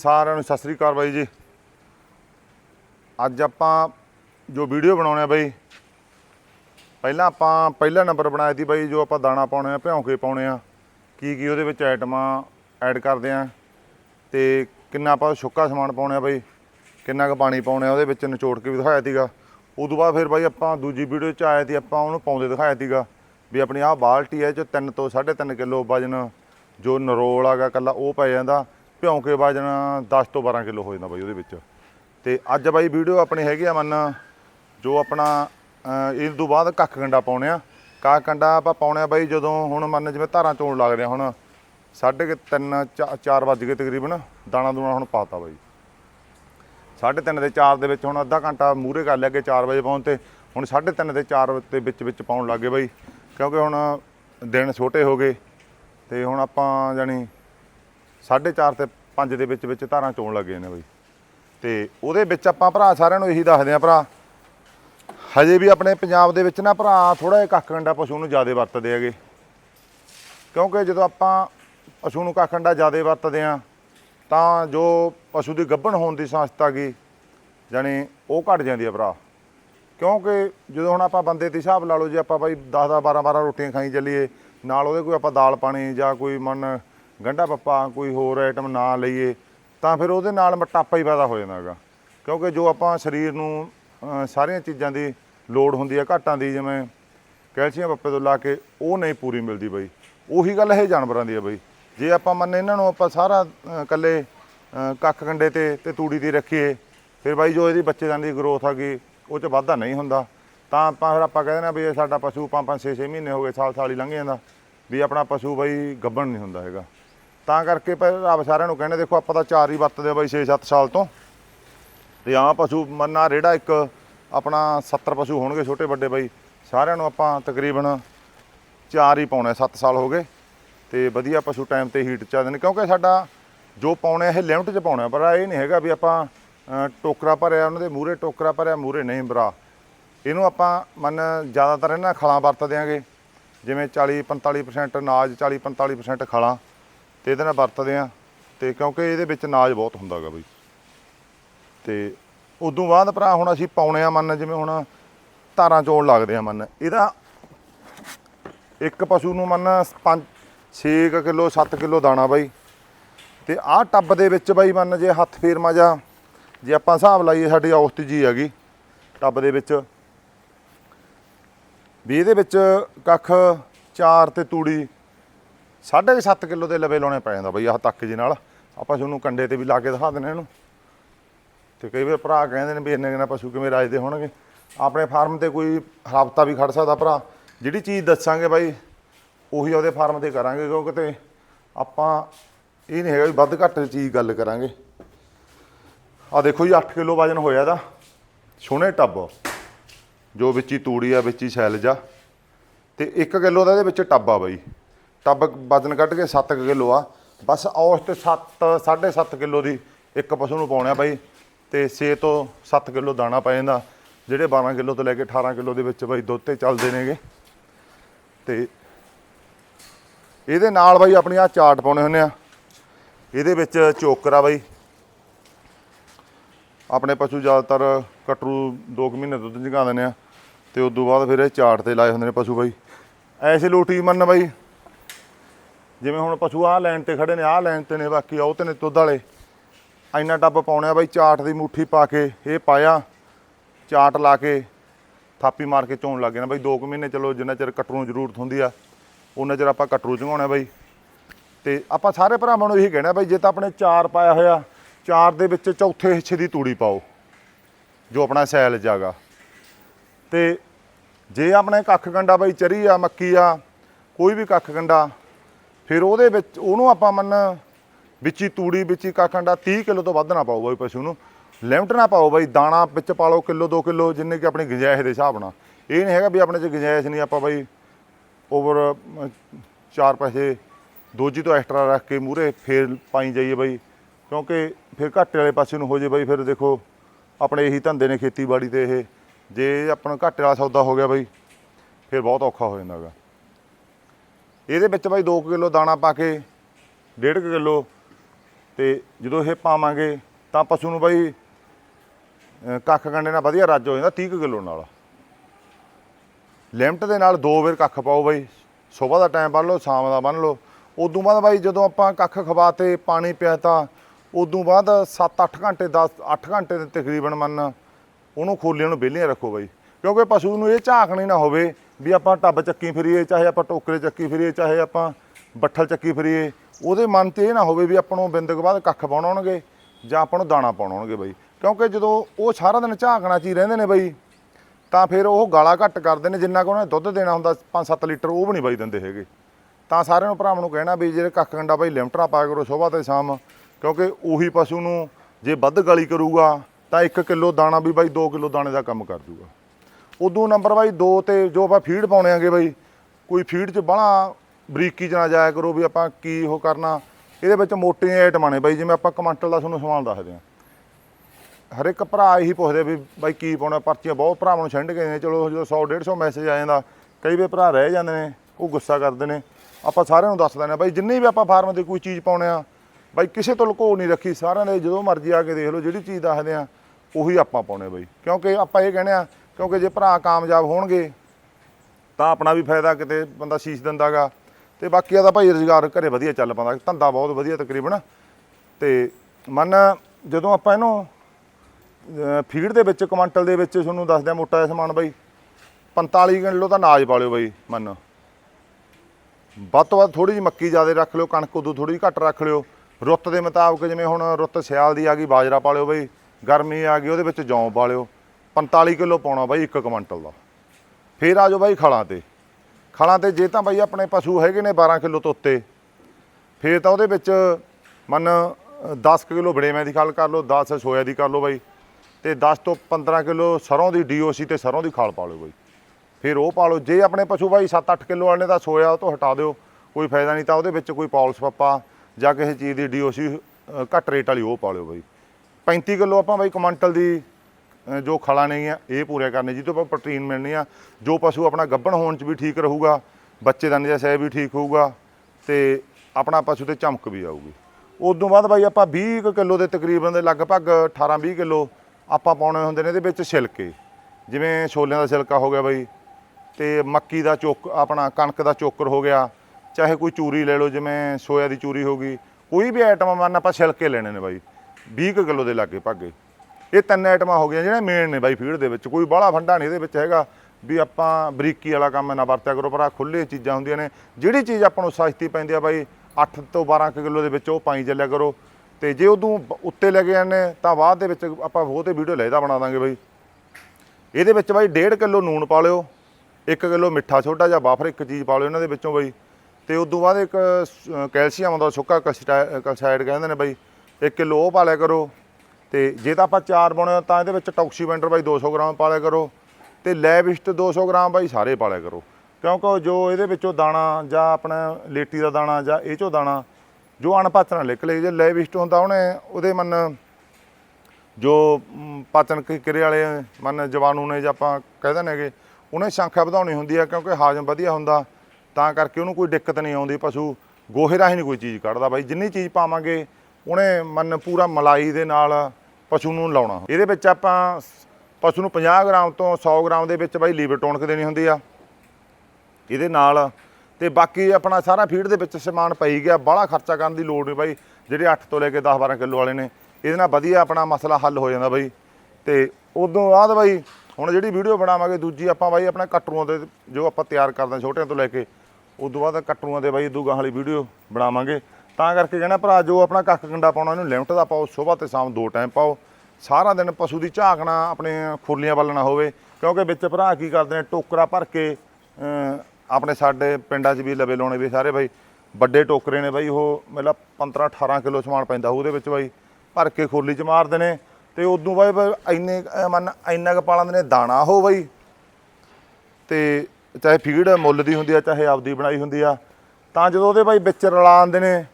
ਸਾਰਿਆਂ ਨੂੰ ਸਤਿ ਸ੍ਰੀ ਅਕਾਲ ਬਾਈ ਜੀ। ਅੱਜ ਆਪਾਂ ਜੋ ਵੀਡੀਓ ਬਣਾਉਣੇ ਆ ਬਾਈ, ਪਹਿਲਾਂ ਆਪਾਂ ਪਹਿਲਾ ਨੰਬਰ ਬਣਾਇਆ ਸੀ ਬਾਈ, ਜੋ ਆਪਾਂ ਦਾਣਾ ਪਾਉਣੇ ਆ, ਭਿਉਂ ਕੇ ਪਾਉਣੇ ਆ। ਕੀ ਕੀ ਉਹਦੇ ਵਿੱਚ ਆਈਟਮਾਂ ਐਡ ਕਰਦੇ ਆ ਤੇ ਕਿੰਨਾ ਆਪਾਂ ਸੁੱਕਾ ਸਮਾਨ ਪਾਉਣੇ ਆ ਬਾਈ, ਕਿੰਨਾ ਕੁ ਪਾਣੀ ਪਾਉਣੇ ਆ, ਉਹਦੇ ਵਿੱਚ ਨਿਚੋੜ ਕੇ ਵੀ ਦਿਖਾਇਆ ਸੀਗਾ। ਉਦੋਂ ਬਾਅਦ ਫਿਰ ਬਾਈ ਆਪਾਂ ਦੂਜੀ ਵੀਡੀਓ ਚ ਆਏ ਸੀ, ਆਪਾਂ ਉਹਨੂੰ ਪਾਉਂਦੇ ਦਿਖਾਇਆ ਸੀਗਾ ਵੀ ਆਪਣੀ ਆਹ ਬਾਲਟੀ ਹੈ ਜੋ 3 ਤੋਂ 3.5 ਕਿਲੋ ਵਜਨ, ਜੋ ਨਰੋਲ ਆਗਾ ਕੱਲਾ ਉਹ ਪੈ ਜਾਂਦਾ। ਭਿਉਂ ਕੇ ਵਜਨ 10 ਤੋਂ 12 ਕਿਲੋ ਹੋ ਜਾਂਦਾ ਬਾਈ ਉਹਦੇ ਵਿੱਚ। ਤੇ ਅੱਜ ਬਾਈ ਵੀਡੀਓ ਆਪਣੀ ਹੈਗੀ ਆ ਮੰਨ ਜੋ ਆਪਣਾ ਅਹ, ਇਸ ਤੋਂ ਬਾਅਦ ਕੱਖ ਕੰਡਾ ਪਾਉਣੇ ਆ। ਕੱਖ ਕੰਡਾ ਆਪਾਂ ਪਾਉਣੇ ਆ ਬਾਈ ਜਦੋਂ ਹੁਣ ਮੰਨ ਜਿਵੇਂ ਧਾਰਾਂ ਚੋਣ ਲੱਗਦੇ ਆ ਹੁਣ ਸਾਢੇ ਕੁ ਤਿੰਨ 4 ਵੱਜ ਗਏ ਤਕਰੀਬਨ ਦਾਣਾ ਦੂਣਾ ਹੁਣ ਪਾਤਾ ਬਾਈ। ਸਾਢੇ ਤਿੰਨ ਦੇ 4 ਦੇ ਵਿੱਚ ਹੁਣ ਅੱਧਾ ਘੰਟਾ ਮੂਰੇ ਕਰ ਲਿਆ ਅੱਗੇ 4 ਵਜੇ ਪਾਉਣ ਤੇ ਹੁਣ ਸਾਢੇ ਤਿੰਨ ਦੇ 4 ਦੇ ਵਿੱਚ ਵਿੱਚ ਪਾਉਣ ਲੱਗੇ ਬਾਈ। ਕਿਉਂਕਿ ਹੁਣ ਦਿਨ ਛੋਟੇ ਹੋ ਗਏ ਤੇ ਹੁਣ ਆਪਾਂ ਜਾਨੀ ਸਾਢੇ ਚਾਰ ਤੇ 5 ਦੇ ਵਿੱਚ ਵਿੱਚ ਧਾਰਾਂ ਚੋਣ ਲੱਗੇ ਨੇ ਬਈ। ਤੇ ਉਹਦੇ ਵਿੱਚ ਆਪਾਂ ਭਰਾ ਸਾਰਿਆਂ ਨੂੰ ਇਹੀ ਦੱਸਦੇ ਆ ਭਰਾ, ਹਜੇ ਵੀ ਆਪਣੇ ਪੰਜਾਬ ਦੇ ਵਿੱਚ ਨਾ ਭਰਾ ਥੋੜਾ ਜਿਹਾ ਕੱਖ ਕੰਡਾ ਪਸ਼ੂ ਨੂੰ ਜ਼ਿਆਦਾ ਵਰਤਦੇ ਹੈਗੇ। ਕਿਉਂਕਿ ਜਦੋਂ ਆਪਾਂ ਪਸ਼ੂ ਨੂੰ ਕੱਖ ਕੰਡਾ ਜ਼ਿਆਦਾ ਵਰਤਦੇ ਆ ਤਾਂ ਜੋ ਪਸ਼ੂ ਦੀ ਗੱਭਣ ਹੋਣ ਦੀ ਸੰਸਥਾ ਗਈ ਜਾਣੀ ਉਹ ਘਟ ਜਾਂਦੀ ਆ ਭਰਾ। ਕਿਉਂਕਿ ਜਦੋਂ ਹੁਣ ਆਪਾਂ ਬੰਦੇ ਦੇ ਹਿਸਾਬ ਲਾ ਲਓ, ਜੇ ਆਪਾਂ ਬਾਈ 10 10 12 12 ਰੋਟੀਆਂ ਖਾਈ ਚੱਲੀਏ, ਨਾਲ ਉਹਦੇ ਕੋਈ ਆਪਾਂ ਦਾਲ ਪਾਣੀ ਜਾਂ ਕੋਈ ਮਨ ਗੰਢਾ ਪੱਪਾ, ਕੋਈ ਹੋਰ ਆਈਟਮ ਨਾ ਲਈਏ, ਤਾਂ ਫਿਰ ਉਹਦੇ ਨਾਲ ਮੋਟਾਪਾ ਹੀ ਪੈਦਾ ਹੋ ਜਾਂਦਾ ਹੈਗਾ। ਕਿਉਂਕਿ ਜੋ ਆਪਾਂ ਸਰੀਰ ਨੂੰ ਸਾਰੀਆਂ ਚੀਜ਼ਾਂ ਦੀ ਲੋੜ ਹੁੰਦੀ ਹੈ ਘਾਟਾਂ ਦੀ, ਜਿਵੇਂ ਕੈਲਸ਼ੀਅਮ ਪੱਪੇ ਤੋਂ ਲਾ ਕੇ ਉਹ ਨਹੀਂ ਪੂਰੀ ਮਿਲਦੀ ਬਈ। ਉਹੀ ਗੱਲ ਇਹ ਜਾਨਵਰਾਂ ਦੀ ਹੈ ਬਈ। ਜੇ ਆਪਾਂ ਮੰਨੇ ਇਹਨਾਂ ਨੂੰ ਆਪਾਂ ਸਾਰਾ ਇਕੱਲੇ ਕੱਖ ਕੰਡੇ ਤੇ ਤੇ ਤੂੜੀ ਤੇ ਰੱਖੀਏ, ਫਿਰ ਬਾਈ ਜੋ ਇਹਦੀ ਬੱਚੇਦਾਂ ਦੀ ਗਰੋਥ ਹੈਗੀ ਉਹ ਚ ਵਾਧਾ ਨਹੀਂ ਹੁੰਦਾ। ਤਾਂ ਆਪਾਂ ਫਿਰ ਆਪਾਂ ਕਹਿੰਦੇ ਨੇ ਵੀ ਇਹ ਸਾਡਾ ਪਸ਼ੂ ਪੰਜ ਪੰਜ 6 6 ਮਹੀਨੇ ਹੋ ਗਏ ਸਾਲ ਸਾਲ ਹੀ ਲੰਘ ਜਾਂਦਾ। ਵੀ ਆਪਣਾ ਪਸ਼ੂ ਬਾਈ ਗੱਭਣ ਨਹੀਂ ਹੁੰਦਾ ਹੈਗਾ। ਤਾਂ ਕਰਕੇ ਪਰ ਆਪ ਸਾਰਿਆਂ ਨੂੰ ਕਹਿੰਦੇ, ਦੇਖੋ ਆਪਾਂ ਤਾਂ ਚਾਰ ਹੀ ਵਰਤਦੇ ਆ ਬਾਈ 6-7 ਸਾਲ ਤੋਂ। ਤੇ ਆਹ ਪਸ਼ੂ ਮੰਨਾ ਰੇੜਾ ਇੱਕ, ਆਪਣਾ 70 ਪਸ਼ੂ ਹੋਣਗੇ ਛੋਟੇ ਵੱਡੇ ਬਾਈ। ਸਾਰਿਆਂ ਨੂੰ ਆਪਾਂ ਤਕਰੀਬਨ ਚਾਰ ਹੀ ਪਾਉਣੇ 7 ਸਾਲ ਹੋ ਗਏ। ਤੇ ਵਧੀਆ ਪਸ਼ੂ ਟਾਈਮ ਤੇ ਹੀਟ ਚ ਆਉਂਦੇ ਨੇ, ਕਿਉਂਕਿ ਸਾਡਾ ਜੋ ਪਾਉਣੇ ਇਹ ਲਿਮਟ ਚ ਪਾਉਣਾ ਪਰ ਇਹ ਨਹੀਂ ਹੈਗਾ ਵੀ ਆਪਾਂ ਟੋਕਰਾ ਭਰਿਆ, ਉਹਨਾਂ ਦੇ ਮੂਰੇ ਟੋਕਰਾ ਭਰਿਆ ਮੂਰੇ ਨਹੀਂ ਭਰਾ। ਇਹਨੂੰ ਆਪਾਂ ਮੰਨ ਜ਼ਿਆਦਾਤਰ ਇਹਨਾਂ ਖਲਾਂ ਵਰਤ ਦਿਆਂਗੇ ਜਿਵੇਂ 40 45% ਅਨਾਜ 40 45% ਖਲਾਂ। ਤੇ ਇਹਦੇ ਨਾਲ ਵਰਤਦੇ ਆ ਤੇ ਕਿਉਂਕਿ ਇਹਦੇ ਵਿੱਚ ਅਨਾਜ ਬਹੁਤ ਹੁੰਦਾਗਾ ਬਈ। ਤੇ ਉਦੋਂ ਬਾਅਦ ਭਰਾ ਹੁਣ ਅਸੀਂ ਪਾਉਣੇ ਆ ਮੰਨ, ਜਿਵੇਂ ਹੁਣ ਧਾਰਾਂ ਚੋਣ ਲੱਗਦੇ ਆ ਮੰਨ। ਇਹਦਾ ਇੱਕ ਪਸ਼ੂ ਨੂੰ ਮੰਨ 5 6 ਕਿਲੋ 7 ਕਿਲੋ ਦਾਣਾ ਬਾਈ। ਤੇ ਆਹ ਟੱਬ ਦੇ ਵਿੱਚ ਬਾਈ ਮੰਨ ਜੇ ਹੱਥ ਫੇਰ ਜਾ ਜੇ ਆਪਾਂ ਹਿਸਾਬ ਲਾਈਏ ਸਾਡੀ ਔਸਤ ਜੀ ਹੈਗੀ ਟੱਬ ਦੇ ਵਿੱਚ। ਵੀ ਇਹਦੇ ਵਿੱਚ ਕੱਖ 4 ਤੇ ਤੂੜੀ 7.5 ਕਿਲੋ ਦੇ ਲਵੇ ਲਾਉਣੇ ਪੈ ਜਾਂਦਾ ਬਈ ਆਹ ਤੱਕ ਜੀ ਨਾਲ। ਆਪਾਂ ਤੁਹਾਨੂੰ ਕੰਡੇ ਤੇ ਵੀ ਲਾ ਕੇ ਦਿਖਾ ਦਿੰਦੇ ਇਹਨੂੰ। ਤੇ ਕਈ ਵਾਰ ਭਰਾ ਕਹਿੰਦੇ ਨੇ ਵੀ ਇੰਨੇ ਕਿੰਨਾ ਪਸ਼ੂ ਕਿਵੇਂ ਰਾਜਦੇ ਹੋਣਗੇ। ਆਪਣੇ ਫਾਰਮ ਤੇ ਕੋਈ ਹਫਤਾ ਵੀ ਖੜ ਸਕਦਾ ਭਰਾ। ਜਿਹੜੀ ਚੀਜ਼ ਦੱਸਾਂਗੇ ਬਾਈ, ਉਹੀ ਉਹਦੇ ਫਾਰਮ ਤੇ ਕਰਾਂਗੇ ਕਿਉਂਕਿ ਤੇ ਆਪਾਂ ਇਹ ਨਹੀਂ ਹੈਗਾ ਵੀ ਵੱਧ ਘੱਟ ਚੀਜ਼ ਗੱਲ ਕਰਾਂਗੇ। ਆ ਦੇਖੋ ਜੀ 8 ਕਿਲੋ ਵਜਨ ਹੋਇਆ ਦਾ ਸੋਹਣੇ ਟੱਬ। ਜੋ ਵਿੱਚ ਹੀ ਤੂੜੀ ਆ, ਵਿੱਚ ਹੀ ਸੈਲਜ ਆ। ਤੇ 1 ਕਿਲੋ ਦਾ ਇਹਦੇ ਵਿੱਚ ਟੱਬ ਆ ਬਾਈ। ਟੱਬ ਵਜਨ ਕੱਢ ਕੇ 7 ਕਿਲੋ ਆ। ਬਸ ਔਸਤ 7 7.5 ਕਿਲੋ ਦੀ ਇੱਕ ਪਸ਼ੂ ਨੂੰ ਪਾਉਣਾ ਬਾਈ, ਤੇ 6 ਤੋਂ 7 ਕਿਲੋ ਦਾਣਾ ਪੈ ਜਾਂਦਾ। ਜਿਹੜੇ 12 ਕਿਲੋ ਤੋਂ ਲੈ ਕੇ 18 ਕਿਲੋ ਦੇ ਵਿੱਚ ਬਾਈ ਦੁੱਧ ਤੇ ਚੱਲਦੇ ਨੇਗੇ। ਤੇ ਇਹਦੇ ਨਾਲ ਬਾਈ ਆਪਣੀ ਆ ਚਾਟ ਪਾਉਣੇ ਹੁੰਦੇ ਆ। ਇਹਦੇ ਵਿੱਚ ਚੋਕਰ ਆ ਬਾਈ। ਆਪਣੇ ਪਸ਼ੂ ਜ਼ਿਆਦਾਤਰ ਕਟਰੂ 2 ਮਹੀਨੇ ਦੁੱਧ ਜਗਾ ਦਿੰਦੇ ਆ, ਤੇ ਉਸ ਤੋਂ ਬਾਅਦ ਫਿਰ ਇਹ ਚਾਟ ਤੇ ਲਾਏ ਹੁੰਦੇ ਨੇ ਪਸ਼ੂ ਬਾਈ। ਐਸੇ ਲੋਟੀ ਮੰਨ ਬਾਈ ਜਿਵੇਂ ਹੁਣ ਪਸ਼ੂ ਆਹ ਲਾਈਨ ਤੇ ਖੜੇ ਨੇ, ਆਹ ਲਾਈਨ ਤੇ ਨੇ, ਬਾਕੀ ਉਹ ਤੇ ਨੇ ਦੁੱਧ ਵਾਲੇ। ਇੰਨਾ ਟੱਬ ਪਾਉਣਿਆ ਬਾਈ, ਚਾਟ ਦੀ ਮੁੱਠੀ ਪਾ ਕੇ ਇਹ ਪਾਇਆ, ਚਾਟ ਲਾ ਕੇ ਥਾਪੀ ਮਾਰ ਕੇ ਚੋਣ ਲੱਗ ਗਿਆ ਨਾ। ਬਾਈ 2 ਮਹੀਨੇ ਚਲੋ ਜਿੰਨਾ ਚਿਰ ਕਟਰੂ ਨੂੰ ਜ਼ਰੂਰਤ ਹੁੰਦੀ ਆ ਉਹਨਾਂ ਚਿਰ ਆਪਾਂ ਕਟਰੂ ਚੰਗਾਉਣਾ ਬਾਈ। ਤੇ ਆਪਾਂ ਸਾਰੇ ਭਰਾਵਾਂ ਨੂੰ ਇਹੀ ਕਹਿਣਾ ਬਾਈ, ਜੇ ਤਾਂ ਆਪਣੇ ਚਾਰ ਪਾਇਆ ਹੋਇਆ, ਚਾਰ ਦੇ ਵਿੱਚ ਚੌਥੇ ਹਿੱਸੇ ਦੀ ਤੂੜੀ ਪਾਓ, ਜੋ ਆਪਣਾ ਸੈਲ ਜਾਗਾ। ਤੇ ਜੇ ਆਪਣੇ ਕੱਖ ਕੰਡਾ ਬਾਈ ਚਰੀ ਆ, ਮੱਕੀ ਆ, ਕੋਈ ਵੀ ਕੱਖ ਕੰਡਾ ਫਿਰ ਉਹਦੇ ਵਿੱਚ ਉਹਨੂੰ ਆਪਾਂ ਮੰਨ ਵਿੱਚ ਤੂੜੀ, ਵਿੱਚ ਹੀ ਕੱਖ ਕੰਡਾ 30 ਕਿਲੋ ਤੋਂ ਵੱਧ ਨਾ ਪਾਓ ਬਾਈ ਪਸ਼ੂ ਨੂੰ। ਲਿਮਟ ਨਾ ਪਾਓ ਬਾਈ, ਦਾਣਾ ਵਿੱਚ ਪਾ ਲਓ ਕਿਲੋ 2 ਕਿਲੋ, ਜਿੰਨੇ ਕਿ ਆਪਣੀ ਗੁੰਜਾਇਸ਼ ਦੇ ਹਿਸਾਬ ਨਾਲ। ਇਹ ਨਹੀਂ ਹੈਗਾ ਵੀ ਆਪਣੇ ਚ ਗੁੰਜਾਇਸ਼ ਨਹੀਂ, ਆਪਾਂ ਬਾਈ ਓਵਰ ਚਾਰ ਪੈਸੇ, ਦੋਜੀ ਤੋਂ ਐਕਸਟਰਾ ਰੱਖ ਕੇ ਮੂਰੇ ਫੇਰ ਪਾਈ ਜਾਈਏ ਬਾਈ। ਕਿਉਂਕਿ ਫਿਰ ਘਾਟੇ ਵਾਲੇ ਪਾਸੇ ਨੂੰ ਹੋ ਜੇ ਬਾਈ, ਫਿਰ ਦੇਖੋ ਆਪਣੇ ਇਹੀ ਧੰਦੇ ਨੇ ਖੇਤੀਬਾੜੀ ਤੇ ਇਹ। ਜੇ ਆਪਣਾ ਘਾਟੇ ਵਾਲਾ ਸੌਦਾ ਹੋ ਗਿਆ ਬਾਈ, ਫਿਰ ਬਹੁਤ ਔਖਾ ਹੋ ਜਾਂਦਾ ਗਾ ਇਹਦੇ ਵਿੱਚ ਬਾਈ 2 ਕਿਲੋ ਦਾਣਾ ਪਾ ਕੇ 1.5 ਕਿਲੋ ਤੇ ਜਦੋਂ ਇਹ ਪਾਵਾਂਗੇ ਤਾਂ ਪਸ਼ੂ ਨੂੰ ਬਾਈ ਕੱਖ ਕੰਡੇ ਨਾਲ ਵਧੀਆ ਰੱਜ ਹੋ ਜਾਂਦਾ 30 ਕਿਲੋ ਨਾਲ। ਲਿਮਟ ਦੇ ਨਾਲ ਦੋ ਵਾਰ ਕੱਖ ਪਾਓ ਬਾਈ, ਸਵੇਰ ਦਾ ਟਾਈਮ ਬੰਨ ਲਓ, ਸ਼ਾਮ ਦਾ ਬੰਨ ਲਓ। ਉਦੋਂ ਬਾਅਦ ਬਾਈ ਜਦੋਂ ਆਪਾਂ ਕੱਖ ਖਵਾਤੇ, ਪਾਣੀ ਪਿਆ ਤਾਂ ਉਦੋਂ ਬਾਅਦ 7-8 ਘੰਟੇ 10 8 ਘੰਟੇ ਦੇ ਤਕਰੀਬਨ ਮੰਨ, ਉਹਨੂੰ ਖੋਲਿਆਂ ਨੂੰ ਵਿਹਲੀਆਂ ਰੱਖੋ ਬਾਈ। ਕਿਉਂਕਿ ਪਸ਼ੂ ਨੂੰ ਇਹ ਝਾਕਣੀ ਨਾ ਹੋਵੇ ਵੀ ਆਪਾਂ ਟੱਬ ਚੱਕੀ ਫਿਰੀਏ, ਚਾਹੇ ਆਪਾਂ ਟੋਕਰੇ ਚੱਕੀ ਫਿਰੀਏ, ਚਾਹੇ ਆਪਾਂ ਬੱਠਲ ਚੱਕੀ ਫਿਰੀਏ, ਉਹਦੇ ਮਨ 'ਤੇ ਇਹ ਨਾ ਹੋਵੇ ਵੀ ਆਪਾਂ ਨੂੰ ਬਿੰਦਕ ਬਾਅਦ ਕੱਖ ਪਾਉਣਾਉਣਗੇ ਜਾਂ ਆਪਾਂ ਨੂੰ ਦਾਣਾ ਪਾਉਣਾਉਣਗੇ ਬਾਈ। ਕਿਉਂਕਿ ਜਦੋਂ ਉਹ ਸਾਰਾ ਦਿਨ ਝਾਕਣਾ 'ਚ ਹੀ ਰਹਿੰਦੇ ਨੇ ਬਾਈ, ਤਾਂ ਫਿਰ ਉਹ ਗਾਲਾ ਘੱਟ ਕਰਦੇ ਨੇ, ਜਿੰਨਾ ਕੁ ਉਹਨਾਂ ਨੇ ਦੁੱਧ ਦੇਣਾ ਹੁੰਦਾ 5-7 ਲੀਟਰ ਉਹ ਵੀ ਨਹੀਂ ਬਾਈ ਦਿੰਦੇ ਹੈਗੇ। ਤਾਂ ਸਾਰਿਆਂ ਨੂੰ ਭਰਾਵਾਂ ਨੂੰ ਕਹਿਣਾ ਵੀ ਜਿਹੜੇ ਕੱਖ ਕੰਡਾ ਬਾਈ ਲਿਮਟਰਾ ਪਾਇਆ ਕਰੋ ਸਵੇਰ ਤੇ ਸ਼ਾਮ, ਕਿਉਂਕਿ ਉਹੀ ਪਸ਼ੂ ਨੂੰ ਜੇ ਵੱਧ ਗਲੀ ਕਰੂਗਾ, ਤਾਂ 1 ਕਿਲੋ ਦਾਣਾ ਵੀ ਬਾਈ 2 ਕਿਲੋ ਦਾਣੇ ਦਾ ਕੰਮ ਕਰ ਦੂਗਾ ਉਦੋਂ ਨੰਬਰ ਬਾਈ 2 ਤੇ ਜੋ ਆਪਾਂ ਫੀਡ ਪਾਉਣੇ ਆਗੇ ਬਾਈ, ਕੋਈ ਫੀਡ 'ਚ ਬਾਹਲਾ ਬਰੀਕੀ 'ਚ ਨਾ ਜਾਇਆ ਕਰੋ ਵੀ ਆਪਾਂ ਕੀ ਉਹ ਕਰਨਾ। ਇਹਦੇ ਵਿੱਚ ਮੋਟੀਆਂ ਆਈਟਮਾਂ ਨੇ ਬਾਈ, ਜਿਵੇਂ ਆਪਾਂ ਕਮੰਟਲ ਦਾ ਤੁਹਾਨੂੰ ਸਮਾਨ ਦੱਸਦੇ ਹਾਂ ਹਰ ਇੱਕ ਭਰਾ ਇਹੀ ਪੁੱਛਦੇ ਵੀ ਬਾਈ ਕੀ ਪਾਉਣਾ, ਪਰਚੀਆਂ ਬਹੁਤ ਭਰਾਵਾਂ ਨੂੰ ਛੰਡ ਗਏ ਨੇ, ਚਲੋ ਜਦੋਂ 100 150 ਮੈਸੇਜ ਆ ਜਾਂਦਾ, ਕਈ ਵੀ ਭਰਾ ਰਹਿ ਜਾਂਦੇ ਨੇ, ਉਹ ਗੁੱਸਾ ਕਰਦੇ ਨੇ। ਆਪਾਂ ਸਾਰਿਆਂ ਨੂੰ ਦੱਸ ਦਿੰਦੇ ਹਾਂ ਬਾਈ ਜਿੰਨੀ ਵੀ ਆਪਾਂ ਫਾਰਮ ਤੇ ਕੋਈ ਚੀਜ਼ ਪਾਉਣੇ ਆ, ਬਾਈ ਕਿਸੇ ਤੋਂ ਲੁਕੋ ਨਹੀਂ ਰੱਖੀ, ਸਾਰਿਆਂ ਦੇ ਜਦੋਂ ਮਰਜ਼ੀ ਆ ਕੇ ਦੇਖ ਲਓ, ਜਿਹੜੀ ਚੀਜ਼ ਦੱਸਦੇ ਆ, ਉਹੀ ਆਪਾਂ ਪਾਉਣੇ ਬਾਈ। ਕਿਉਂਕਿ ਆਪਾਂ ਇਹ ਕਹਿੰਦੇ ਆ ਕਿਉਂਕਿ ਜੇ ਭਰਾ ਕਾਮਯਾਬ ਹੋਣਗੇ, ਤਾਂ ਆਪਣਾ ਵੀ ਫਾਇਦਾ ਕਿਤੇ ਬੰਦਾ ਸ਼ੀਸ਼ ਦਿੰਦਾਗਾ। ਤੇ ਬਾਕੀ ਆ ਤਾਂ ਭਾਈ ਰੁਜ਼ਗਾਰ ਘਰੇ ਵਧੀਆ ਚੱਲ ਪਾਉਂਦਾ ਧੰਦਾ ਬਹੁਤ ਵਧੀਆ ਤਕਰੀਬਨ। ਤੇ ਮਨ, ਜਦੋਂ ਆਪਾਂ ਇਹਨੂੰ ਫੀਡ ਦੇ ਵਿੱਚ, ਕੁਆਂਟਲ ਦੇ ਵਿੱਚ ਤੁਹਾਨੂੰ ਦੱਸਦਿਆਂ ਮੋਟਾ ਜਿਹਾ ਸਮਾਨ ਬਾਈ 45 ਕਿਲੋ ਤਾਂ ਨਾਜ ਪਾ ਲਿਓ ਬਾਈ, ਮਨ। ਵੱਧ ਤੋਂ ਵੱਧ ਥੋੜੀ ਜਿਹੀ ਮੱਕੀ ਜ਼ਿਆਦਾ ਰੱਖ ਲਿਓ, ਕਣਕ ਉਦੋਂ ਥੋੜੀ ਜਿਹੀ ਘੱਟ ਰੱਖ ਲਿਓ। ਰੁੱਤ ਦੇ ਮੁਤਾਬਕ ਜਿਵੇਂ ਹੁਣ ਰੁੱਤ ਸਿਆਲ ਦੀ ਆ ਗਈ, ਬਾਜਰਾ ਪਾ ਲਿਓ ਬਾਈ, ਗਰਮੀ ਆ ਗਈ, ਉਹਦੇ ਵਿੱਚ ਜੌਂ ਪਾ ਲਿਓ। 45 ਕਿਲੋ ਪਾਉਣਾ ਬਾਈ 1 ਕੁਆਂਟਲ ਦਾ। ਫੇਰ ਆ ਜਾਓ ਬਾਈ ਖਲਾਂ ਤੇ। ਖਲਾਂ ਤੇ ਜੇ ਤਾਂ ਬਾਈ ਆਪਣੇ ਪਸ਼ੂ ਹੈਗੇ ਨੇ 12 ਕਿਲੋ ਤੋਂ ਉੱਤੇ ਫੇਰ ਤਾਂ ਉਹਦੇ ਵਿੱਚ ਮਨ ਅ, 10 ਕਿਲੋ ਬੜੇਵੇਂ ਦੀ ਖਲ ਕਰ ਲਓ 10 ਸੋਇਆ ਦੀ ਕਰ ਲਓ ਬਾਈ। ਤੇ 10 ਤੋਂ 15 ਕਿਲੋ ਸਰੋਂ ਦੀ ਡੀਓਸੀ ਤੇ ਸਰੋਂ ਦੀ ਖਾਲ ਪਾ ਲਓ ਬਾਈ। ਫਿਰ ਉਹ ਪਾ ਲਓ। ਜੇ ਆਪਣੇ ਪਸ਼ੂ ਬਾਈ 7-8 ਕਿਲੋ ਵਾਲੇ ਨੇ ਤਾਂ ਸੋਇਆ ਉਹ ਤੋਂ ਹਟਾ ਦਿਓ। ਕੋਈ ਫਾਇਦਾ ਨਹੀਂ ਤਾਂ ਉਹਦੇ ਵਿੱਚ ਕੋਈ ਪੌਲਸ ਪੱਪਾ ਜਾਂ ਕਿਸੇ ਚੀਜ਼ ਦੀ ਡੀਓਸੀ ਘੱਟ ਰੇਟ ਵਾਲੀ ਉਹ ਪਾ ਲਿਓ ਬਾਈ। 35 ਕਿਲੋ ਆਪਾਂ ਬਾਈ ਕਮੰਟਲ ਦੀ ਅ, ਜੋ ਖ਼ਲਾਂ ਨੇਗੀਆਂ ਆ ਇਹ ਪੂਰੇ ਕਰਨੇ ਤੋਂ ਆਪਾਂ ਪ੍ਰੋਟੀਨ ਮਿਲਣੀ ਆ ਜੋ ਪਸ਼ੂ ਆਪਣਾ ਗੱਭਣ ਹੋਣ ਚ ਵੀ ਠੀਕ ਰਹੂਗਾ ਬੱਚੇ ਦਾ ਨਜਾ ਵੀ ਠੀਕ ਹੋਊਗਾ ਤੇ ਆਪਣਾ ਪਸ਼ੂ ਤੇ ਚਮਕ ਵੀ ਆਊਗੀ। ਉਦੋਂ ਬਾਅਦ ਬਾਈ ਆਪਾਂ 20 ਕੁ ਕਿਲੋ ਦੇ ਤਕਰੀਬਨ ਦੇ ਲਗਭਗ 18-20 ਕਿਲੋ ਆਪਾਂ ਪਾਉਣੇ ਹੁੰਦੇ ਨੇ ਇਹਦੇ ਵਿੱਚ ਛਿਲਕੇ। ਜਿਵੇਂ ਛੋਲਿਆਂ ਦਾ ਛਿਲਕਾ ਹੋ ਗਿਆ ਬਾਈ ਤੇ ਮੱਕੀ ਦਾ ਚੋਕ ਆਪਣਾ ਕਣਕ ਦਾ ਚੋਕਰ ਹੋ ਗਿਆ ਚਾਹੇ ਕੋਈ ਚੂਰੀ ਲੈ ਲਓ ਜਿਵੇਂ ਸੋਇਆ ਦੀ ਚੂਰੀ ਹੋ ਗਈ ਕੋਈ ਵੀ ਆਈਟਮ ਮੰਨ ਆਪਾਂ ਛਿਲਕੇ ਲੈਣੇ ਨੇ ਬਾਈ 20 ਕੁ ਕਿਲੋ ਦੇ ਲਾਗੇ ਭਾਗੇ। ਇਹ ਤਿੰਨ ਆਈਟਮਾਂ ਹੋ ਗਈਆਂ ਜਿਹੜੇ ਮੇਨ ਨੇ ਬਾਈ ਫੀਡ ਦੇ ਵਿੱਚ। ਕੋਈ ਬਾਹਲਾ ਫੰਡਾ ਨਹੀਂ ਇਹਦੇ ਵਿੱਚ ਹੈਗਾ ਵੀ ਆਪਾਂ ਬਰੀਕੀ ਵਾਲਾ ਕੰਮ ਨਾ ਵਰਤਿਆ ਕਰੋ, ਪਰ ਆ ਖੁੱਲੇ ਚੀਜ਼ਾਂ ਹੁੰਦੀਆਂ ਨੇ। ਜਿਹੜੀ ਚੀਜ਼ ਆਪਾਂ ਨੂੰ ਸਸਤੀ ਪੈਂਦੀ ਆ ਬਾਈ 8 ਤੋਂ 12 ਕੁ ਕਿਲੋ ਦੇ ਵਿੱਚ ਉਹ ਪਾਈ ਚੱਲਿਆ ਕਰੋ। ਤੇ ਜੇ ਉਦੋਂ ਉੱਤੇ ਲੈ ਕੇ ਜਾਂਦੇ ਤਾਂ ਬਾਅਦ ਦੇ ਵਿੱਚ ਆਪਾਂ ਉਹ ਤੇ ਵੀਡੀਓ ਲੈਦਾ ਬਣਾ ਦਾਂਗੇ ਬਾਈ। ਇਹਦੇ ਵਿੱਚ ਬਾਈ 1.5 ਕਿਲੋ ਨੂਣ ਪਾ ਲਿਓ 1 ਕਿਲੋ ਮਿੱਠਾ ਛੋਟਾ ਜਾਂ ਬਾਫਰ ਇੱਕ ਚੀਜ਼ ਪਾ ਲਿਓ ਇਹਨਾਂ ਦੇ ਵਿੱਚੋਂ ਬਾਈ। ਤੇ ਉਦੋਂ ਬਾਅਦ ਇੱਕ ਕੈਲਸ਼ੀਅਮ ਦਾ ਸੁੱਕਾ ਕਲਸਟਾ- ਕਲਸਾਈਡ ਕਹਿੰਦੇ ਨੇ ਬਾਈ 1 ਕਿਲੋ ਉਹ ਪਾ ਲਿਆ ਕਰੋ। ਤੇ ਜੇ ਤਾਂ ਆਪਾਂ ਚਾਰ ਪਾਉਣੇ ਆ ਤਾਂ ਇਹਦੇ ਵਿੱਚ ਟੌਕਸੀਵੈਂਡਰ ਬਾਈ 200 ਗ੍ਰਾਮ ਪਾ ਲਿਆ ਕਰੋ ਤੇ ਲੈਵਿਸਟ 200 ਗ੍ਰਾਮ ਬਾਈ ਸਾਰੇ ਪਾ ਲਿਆ ਕਰੋ। ਕਿਉਂਕਿ ਜੋ ਇਹਦੇ ਵਿੱਚੋਂ ਦਾਣਾ ਜਾਂ ਆਪਣਾ ਲੇਟੀ ਦਾ ਦਾਣਾ ਜਾਂ ਇਹ ਚੋਂ ਦਾਣਾ ਜੋ ਅਣਪਾਚਨ ਨਾਲ ਨਿਕਲੇ, ਜੇ ਲੈਵਿਸਟ ਹੁੰਦਾ ਉਹਨੇ ਉਹਦੇ ਮਨ ਜੋ ਪਾਚਨ ਕੀ ਵਾਲੇ ਮਨ ਜਵਾਨੂ ਨੇ ਜਾਂ ਆਪਾਂ ਕਹਿ ਦਿੰਦੇ ਹੈਗੇ, ਉਹਨੇ ਸੰਖਿਆ ਵਧਾਉਣੀ ਹੁੰਦੀ ਹੈ ਕਿਉਂਕਿ ਹਾਜ਼ਮ ਵਧੀਆ ਹੁੰਦਾ, ਤਾਂ ਕਰਕੇ ਉਹਨੂੰ ਕੋਈ ਦਿੱਕਤ ਨਹੀਂ ਆਉਂਦੀ ਪਸ਼ੂ, ਗੋਹੇ ਰਾਹੀਂ ਨਹੀਂ ਕੋਈ ਚੀਜ਼ ਕੱਢਦਾ ਬਾਈ। ਜਿੰਨੀ ਚੀਜ਼ ਪਾਵਾਂਗੇ, ਉਹਨੇ ਮਨ ਪੂਰਾ ਮਲਾਈ ਦੇ ਨਾਲ ਪਸ਼ੂ ਨੂੰ ਲਾਉਣਾ। ਇਹਦੇ ਵਿੱਚ ਆਪਾਂ ਪਸ਼ੂ ਨੂੰ 50 ਗ੍ਰਾਮ ਤੋਂ 100 ਗ੍ਰਾਮ ਦੇ ਵਿੱਚ ਬਾਈ ਲੀਵਰ ਟੋਨਕ ਦੇਣੀ ਹੁੰਦੀ ਆ। ਇਹਦੇ ਨਾਲ ਤੇ ਬਾਕੀ ਆਪਣਾ ਸਾਰਾ ਫੀਡ ਦੇ ਵਿੱਚ ਸਮਾਨ ਪਈ ਗਿਆ। ਬਾਹਲਾ ਖਰਚਾ ਕਰਨ ਦੀ ਲੋੜ ਨਹੀਂ ਬਾਈ। ਜਿਹੜੇ 8 ਤੋਂ ਲੈ ਕੇ 10 12 ਕਿਲੋ ਵਾਲੇ ਨੇ, ਇਹਦੇ ਨਾਲ ਵਧੀਆ ਆਪਣਾ ਮਸਲਾ ਹੱਲ ਹੋ ਜਾਂਦਾ ਬਾਈ। ਤੇ ਉਦੋਂ ਬਾਅਦ ਬਾਈ, ਹੁਣ ਜਿਹੜੀ ਵੀਡੀਓ ਬਣਾਵਾਂਗੇ, ਦੂਜੀ ਆਪਾਂ ਬਾਈ ਆਪਣਾ ਕਟਰੂਆਂ ਦੇ ਜੋ ਆਪਾਂ ਤਿਆਰ ਕਰਦੇ ਹਾਂ, ਛੋਟਿਆਂ ਤੋਂ ਲੈ ਕੇ, ਉਦੋਂ ਬਾਅਦ ਕਟਰੂਆਂ ਦੇ ਬਾਈ ਦੂਗਾਂ ਵਾਲੀ ਵੀਡੀਓ ਬਣਾਵਾਂਗੇ। ਤਾਂ ਕਰਕੇ ਕਹਿਣਾ ਭਰਾ, ਜੋ ਆਪਣਾ ਕੱਖ ਕੰਡਾ ਪਾਉਣਾ ਇਹਨੂੰ ਲਿਮਟ ਦਾ ਪਾਓ, ਸਵੇਰ ਤੇ ਸ਼ਾਮ ਦੋ ਟਾਈਮ ਪਾਓ। ਸਾਰਾ ਦਿਨ ਪਸ਼ੂ ਦੀ ਝਾਕਣਾ ਆਪਣੇ ਖੁਰਲੀਆਂ ਵੱਲ ਨਾ ਹੋਵੇ, ਕਿਉਂਕਿ ਵਿੱਚ ਭਰਾ ਕੀ ਕਰਦੇ ਨੇ, ਟੋਕਰਾ ਭਰ ਕੇ ਆਪਣੇ ਸਾਡੇ ਪਿੰਡਾਂ 'ਚ ਵੀ ਲਵੇ ਲਾਉਣੇ ਵੀ ਸਾਰੇ ਬਾਈ। ਵੱਡੇ ਟੋਕਰੇ ਨੇ ਬਾਈ, ਉਹ ਮਤਲਬ 15 18 ਕਿਲੋ ਸਮਾਨ ਪੈਂਦਾ ਉਹਦੇ ਵਿੱਚ ਬਾਈ। ਭਰ ਕੇ ਖੁਰਲੀ 'ਚ ਮਾਰਦੇ ਨੇ ਤੇ ਉਦੋਂ ਬਾਈ ਇੰਨੇ ਮਨ ਇੰਨਾ ਕੁ ਪਾ ਲੈਂਦੇ ਨੇ ਦਾਣਾ ਹੋ ਬਾਈ। ਤੇ ਚਾਹੇ ਫੀਡ ਮੁੱਲ ਦੀ ਹੁੰਦੀ ਆ, ਚਾਹੇ ਆਪਦੀ ਬਣਾਈ ਹੁੰਦੀ ਆ। ਤਾਂ ਜਦੋਂ ਉਹਦੇ ਬਾਈ ਵਿੱਚ ਰਲਾ ਆਉਂਦੇ ਨੇ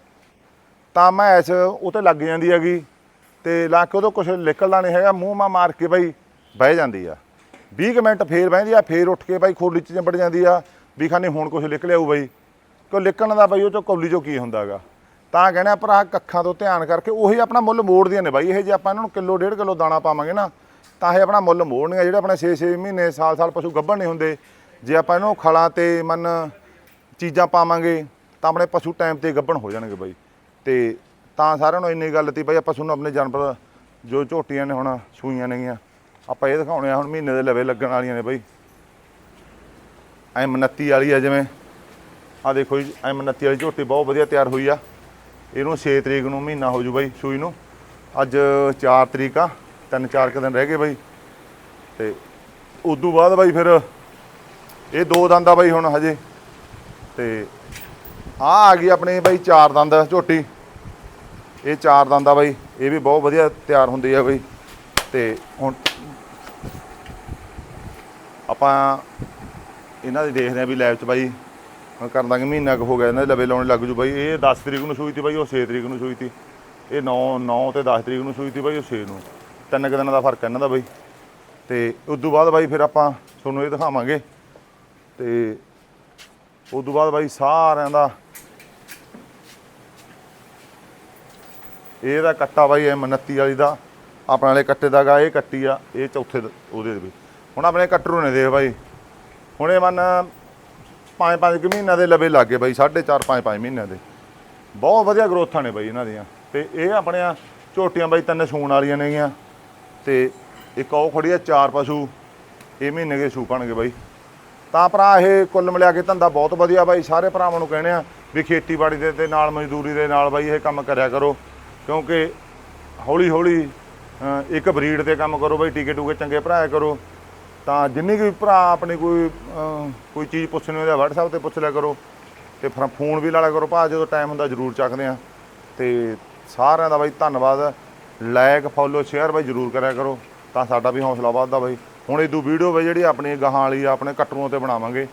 ਤਾਂ ਮੈਚ ਉਹ ਤੇ ਲੱਗ ਜਾਂਦੀ ਹੈਗੀ ਤੇ ਲਾ ਕੇ ਉਹਦੋਂ ਕੁਝ ਨਿਕਲਦਾ ਨਹੀਂ ਹੈਗਾ, ਮੂੰਹ ਮਾ ਮਾਰ ਕੇ ਬਾਈ ਬਹਿ ਜਾਂਦੀ ਆ। 20 ਕੁ ਮਿੰਟ ਫੇਰ ਬਹਿੰਦੀ ਆ, ਫੇਰ ਉੱਠ ਕੇ ਬਾਈ ਖੋਲੀ ਚ ਚੰਬੜ ਜਾਂਦੀ ਆ, ਵੀ ਖਾਨੀ ਹੁਣ ਕੁਝ ਨਿਕਲਿਆ ਆਊ ਬਾਈ। ਕਿਉਂ ਨਿਕਲਣ ਦਾ ਬਈ ਉਹ ਚੋਂ ਕੌਲੀ ਚੋਂ ਕੀ ਹੁੰਦਾਗਾ ਤਾਂ ਕਹਿੰਦੇ ਭਰਾ ਕੱਖਾਂ ਤੋਂ ਧਿਆਨ ਕਰਕੇ ਉਹੀ ਆਪਣਾ ਮੁੱਲ ਮੋੜਦੀਆਂ ਨੇ ਬਾਈ, ਇਹ ਜੇ ਆਪਾਂ ਇਹਨਾਂ ਨੂੰ ਕਿਲੋ, ਡੇਢ ਕਿਲੋ ਦਾਣਾ ਪਾਵਾਂਗੇ ਨਾ, ਤਾਂ ਇਹ ਆਪਣਾ ਮੁੱਲ ਮੋੜਨਗੇ। ਜਿਹੜੇ ਆਪਣੇ 6-6 ਮਹੀਨੇ ਸਾਲ-ਸਾਲ ਪਸ਼ੂ ਗੱਭਣ ਨਹੀਂ ਹੁੰਦੇ, ਜੇ ਆਪਾਂ ਇਹਨੂੰ ਖਲਾਂ ਤੇ, ਮਨ, ਚੀਜ਼ਾਂ ਪਾਵਾਂਗੇ, ਤਾਂ ਆਪਣੇ ਪਸ਼ੂ ਟਾਈਮ ਤੇ ਗੱਭਣ ਹੋ ਜਾਣਗੇ ਬਾਈ। ਤੇ ਤਾਂ ਸਾਰਿਆਂ ਨੂੰ ਇੰਨੀ ਗੱਲ ਤੀ ਬਾਈ ਆਪਾਂ ਤੁਹਾਨੂੰ ਆਪਣੇ ਜਾਨਵਰ ਜੋ ਝੋਟੀਆਂ ਨੇ ਹੁਣ, ਸੂਈਆਂ ਨੇਗੀਆਂ, ਆਪਾਂ ਇਹ ਦਿਖਾਉਣੇ ਆ ਹੁਣ ਮਹੀਨੇ ਦੇ ਲਵੇ ਲੱਗਣ ਵਾਲੀਆਂ ਨੇ ਬਾਈ। ਐਮ 29 ਵਾਲੀ ਆ ਜਿਵੇਂ। ਆ ਦੇਖੋ ਜੀ ਐਮ 29 ਵਾਲੀ ਝੋਟੀ ਬਹੁਤ ਵਧੀਆ ਤਿਆਰ ਹੋਈ ਆ। ਇਹਨੂੰ 6 ਤਰੀਕ ਨੂੰ ਮਹੀਨਾ ਹੋ ਜੂ ਬਾਈ ਸੂਈ ਨੂੰ। ਅੱਜ 4 ਤਰੀਕ ਆ, ਤਿੰਨ ਚਾਰ ਕੁ ਦਿਨ ਰਹਿ ਗਏ ਬਾਈ। ਤੇ ਉਦੋਂ ਬਾਅਦ ਬਾਈ ਫਿਰ ਇਹ ਦੋ ਦੰਦ ਆ ਬਾਈ ਹੁਣ ਹਜੇ। ਤੇ ਆ ਆ ਗਈ ਆਪਣੇ ਬਾਈ ਚਾਰ ਦੰਦ ਝੋਟੀ। ਇਹ ਚਾਰ ਦੰਦ ਆ ਬਾਈ, ਇਹ ਵੀ ਬਹੁਤ ਵਧੀਆ ਤਿਆਰ ਹੁੰਦੀ ਆ ਬਾਈ। ਤੇ ਹੁਣ ਆਪਾਂ ਇਹਨਾਂ ਦੇ ਦੇਖਦੇ ਆ ਵੀ ਲੈਬ ਚ ਬਾਈ, ਹੁਣ ਕਰ ਦਾਂਗੇ ਮਹੀਨਾ ਕੁ ਹੋ ਗਿਆ, ਇਹਨਾਂ ਦੇ ਲਵੇ ਲਾਉਣ ਲੱਗ ਜੂ ਬਾਈ। ਇਹ 10 ਤਰੀਕ ਨੂੰ ਸੂਈ ਤੀ ਬਾਈ, ਉਹ 6 ਤਰੀਕ ਨੂੰ ਸੂਈ ਤੀ। ਇਹ 9 9 ਤੇ 10 ਤਰੀਕ ਨੂੰ ਸੂਈ ਤੀ ਬਾਈ, ਉਹ 6 ਨੂੰ। ਤਿੰਨ ਕੁ ਦਿਨਾਂ ਦਾ ਫ਼ਰਕ ਇਹਨਾਂ ਦਾ ਬਾਈ। ਤੇ ਉਸ ਤੋਂ ਬਾਅਦ ਬਾਈ ਫਿਰ ਆਪਾਂ ਤੁਹਾਨੂੰ ਇਹ ਦਿਖਾਵਾਂਗੇ। ਤੇ ਉਸ ਤੋਂ ਬਾਅਦ ਬਾਈ ਸਾਰਿਆਂ ਦਾ ਇਹਦਾ ਕੱਟਾ ਬਾਈ ਐਮ 29 ਵਾਲੀ ਦਾ। ਆਪਣੇ ਵਾਲੇ ਕੱਟੇ ਦਾ ਗਾ, ਇਹ ਕੱਟੀ ਆ, ਇਹ ਚੌਥੇ ਦ- ਉਹਦੇ ਦੇ ਵੀ। ਹੁਣ ਆਪਣੇ ਕੱਟਰੂ ਨੇ ਦੇਖ ਬਾਈ। ਹੁਣ ਇਹ ਮੰਨ ਪੰਜ ਪੰਜ ਕੁ ਮਹੀਨਿਆਂ ਦੇ ਲਵੇ ਲੱਗੇ ਬਾਈ 4.5 5 5 ਮਹੀਨਿਆਂ ਦੇ। ਬਹੁਤ ਵਧੀਆ ਗਰੋਥਾਂ ਨੇ ਬਾਈ ਇਹਨਾਂ ਦੀਆਂ। ਤੇ ਇਹ ਆਪਣੀਆਂ ਝੋਟੀਆਂ ਬਾਈ ਤਿੰਨ ਸੂਣ ਵਾਲੀਆਂ ਨੇਗੀਆਂ। ਤੇ ਇੱਕ ਉਹ ਖੜੀ ਆ, ਚਾਰ ਪਸ਼ੂ। ਇਹ ਮਹੀਨੇ ਦੇ ਸੂਪਣਗੇ ਬਾਈ। ਤਾਂ ਭਰਾ ਇਹ ਕੁੱਲ ਮਿਲਾ ਕੇ ਧੰਦਾ ਬਹੁਤ ਵਧੀਆ ਬਾਈ। ਸਾਰੇ ਭਰਾਵਾਂ ਨੂੰ ਕਹਿੰਦੇ ਆ ਵੀ ਖੇਤੀਬਾੜੀ ਦੇ ਤੇ ਨਾਲ, ਮਜ਼ਦੂਰੀ ਦੇ ਨਾਲ ਬਾਈ ਇਹ ਕੰਮ ਕਰਿਆ ਕਰੋ। ਕਿਉਂਕਿ ਹੌਲੀ ਹੌਲੀ ਇੱਕ ਬਰੀਡ ਤੇ ਕੰਮ ਕਰੋ ਬਾਈ ਟੀਕੇ ਟੂਕੇ ਚੰਗੇ ਭਰਾਇਆ ਕਰੋ। ਤਾਂ ਜਿੰਨੀ ਵੀ ਭਰਾ ਆਪਣੀ ਕੋਈ ਕੋਈ ਚੀਜ਼ ਪੁੱਛਣੀ ਹੋਵੇ WhatsApp ਤੇ ਪੁੱਛ ਲਿਆ ਕਰੋ। ਤੇ ਫਿਰ ਫੋਨ ਵੀ ਲਾ ਲਿਆ ਕਰੋ। ਭਾ ਜਦੋਂ ਟਾਈਮ ਹੁੰਦਾ ਜ਼ਰੂਰ ਚੱਕਦੇ ਆ। ਤੇ ਸਾਰਿਆਂ ਦਾ ਬਾਈ ਧੰਨਵਾਦ। ਲਾਇਕ ਫੋਲੋ ਸ਼ੇਅਰ ਬਾਈ ਜ਼ਰੂਰ ਕਰਿਆ ਕਰੋ। ਤਾਂ ਸਾਡਾ ਵੀ ਹੌਸਲਾ ਵੱਧਦਾ ਬਾਈ। ਹੁਣ ਇਦੋਂ ਵੀਡੀਓ ਬਾਈ ਜਿਹੜੀ ਆਪਣੀ ਗਾਹਾਂ ਵਾਲੀ ਆਪਣੇ ਕਟਰੂਆਂ ਤੇ ਬਣਾਵਾਂਗੇ।